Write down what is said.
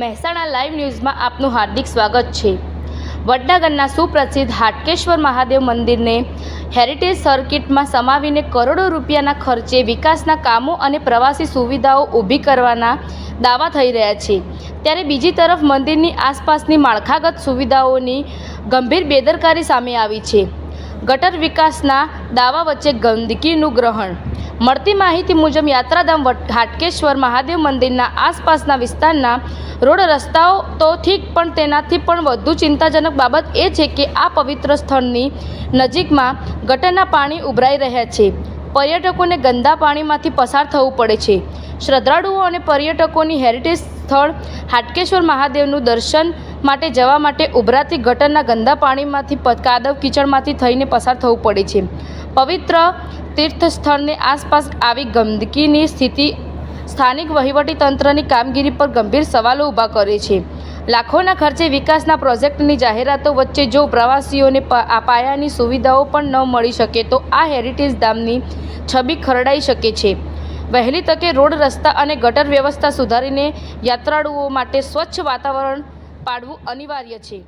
Mehsana live ન્યૂઝમાં આપનું હાર્દિક સ્વાગત છે. વડનગરના સુપ્રસિદ્ધ હાટકેશ્વર મહાદેવ મંદિરને હેરિટેજ સર્કિટમાં સમાવીને કરોડો રૂપિયાના ખર્ચે વિકાસના કામો અને પ્રવાસી સુવિધાઓ ઊભી કરવાના દાવા થઈ રહ્યા છે. ત્યારે બીજી તરફ મંદિરની આસપાસની માળખાગત સુવિધાઓની ગંભીર બેદરકારી સામે આવી છે. ગટર વિકાસના દાવા વચ્ચે ગંદકીનું ગ્રહણ. મળતી માહિતી મુજબ યાત્રાધામ હાટકેશ્વર મહાદેવ મંદિરના આસપાસના વિસ્તારના રોડ રસ્તાઓ તો ઠીક, પણ તેનાથી પણ વધુ ચિંતાજનક બાબત એ છે કે આ પવિત્ર સ્થળની નજીકમાં ગટરના પાણી ઉભરાઈ રહ્યા છે. પર્યટકોને ગંદા પાણીમાંથી પસાર થવું પડે છે. શ્રદ્ધાળુઓ અને પર્યટકોની હેરિટેજ સ્થળ હાટકેશ્વર મહાદેવનું દર્શન માટે જવા માટે ઉભરાતી ગટરના ગંદા પાણીમાંથી કાદવ કીચડમાંથી થઈને પસાર થવું પડે છે. પવિત્ર તીર્થ સ્થળની આસપાસ આવી ગંદકીની સ્થિતિ સ્થાનિક વહીવટીતંત્રની કામગીરી પર ગંભીર સવાલો ઊભા કરે છે. લાખોના ખર્ચે વિકાસના પ્રોજેક્ટની જાહેરાતો વચ્ચે જો પ્રવાસીઓને પાયાની સુવિધાઓ પણ ન મળી શકે તો આ હેરિટેજ ધામની છબી ખરડાઈ શકે છે. વહેલી તકે રોડ રસ્તા અને ગટર વ્યવસ્થા સુધારીને યાત્રાળુઓ માટે સ્વચ્છ વાતાવરણ પાડવું અનિવાર્ય છે.